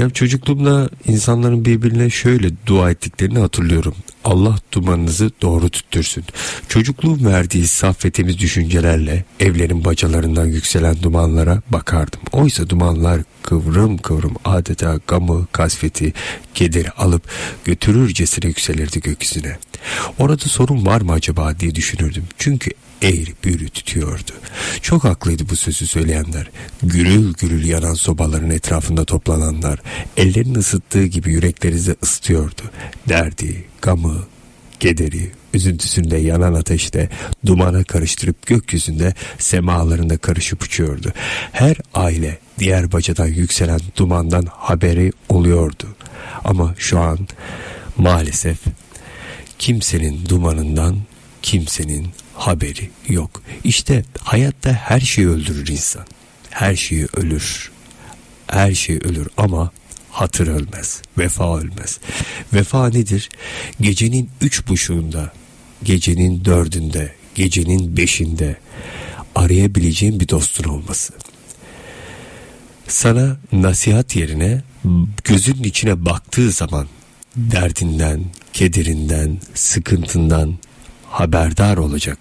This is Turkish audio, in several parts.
Ya çocukluğumda insanların birbirine şöyle dua ettiklerini hatırlıyorum. Allah dumanınızı doğru tuttursun. Çocukluğun verdiği saf ve temiz düşüncelerle evlerin bacalarından yükselen dumanlara bakardım. Oysa dumanlar kıvrım kıvrım adeta gamı, kasveti, kederi alıp götürürcesine yükselirdi gökyüzüne. Orada sorun var mı acaba diye düşünürdüm. Çünkü eğri büğrü tutuyordu. Çok haklıydı bu sözü söyleyenler. Gürül gürül yanan sobaların etrafında toplananlar ellerini ısıttığı gibi yüreklerinizi ısıtıyordu. Derdi, gamı, kederi, üzüntüsünde yanan ateşte dumana karıştırıp gökyüzünde semalarında karışıp uçuyordu. Her aile diğer bacadan yükselen dumandan haberi oluyordu. Ama şu an maalesef kimsenin dumanından kimsenin haberi yok. İşte hayatta her şeyi öldürür insan. Her şeyi ölür. Her şey ölür ama hatır ölmez. Vefa ölmez. Vefa nedir? Gecenin üç buçuğunda, gecenin dördünde, gecenin beşinde arayabileceğin bir dostun olması. Sana nasihat yerine gözünün içine baktığı zaman derdinden, kederinden, sıkıntından haberdar olacak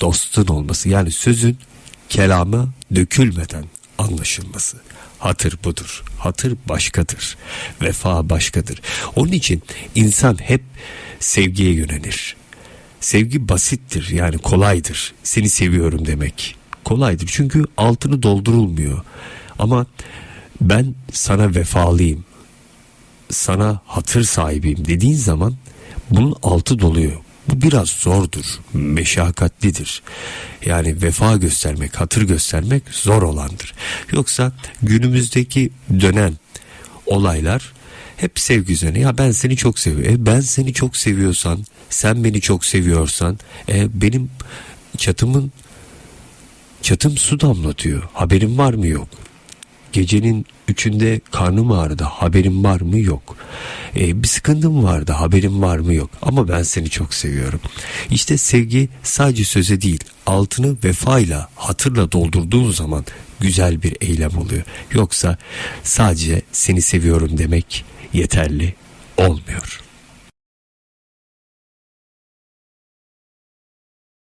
dostun olması. Yani sözün kelama dökülmeden anlaşılması. Hatır budur. Hatır başkadır. Vefa başkadır. Onun için insan hep sevgiye yönelir. Sevgi basittir yani kolaydır. Seni seviyorum demek. Kolaydır çünkü altını doldurulmuyor. Ama ben sana vefalıyım. Sana hatır sahibiyim dediğin zaman bunun altı doluyor. Bu biraz zordur, meşakkatlidir. Yani vefa göstermek, hatır göstermek zor olandır. Yoksa günümüzdeki dönen olaylar hep sevgi üzerine. Ya ben seni çok seviyorum. E ben seni çok seviyorsan, sen beni çok seviyorsan, e benim çatımın çatım su damlatıyor. Haberin var mı yok? Gecenin üçünde karnım ağrıdı haberim var mı yok. Ee, bir sıkıntım vardı haberim var mı yok. Ama ben seni çok seviyorum. İşte sevgi sadece söze değil altını vefayla hatırla doldurduğun zaman güzel bir eylem oluyor. Yoksa sadece seni seviyorum demek yeterli olmuyor.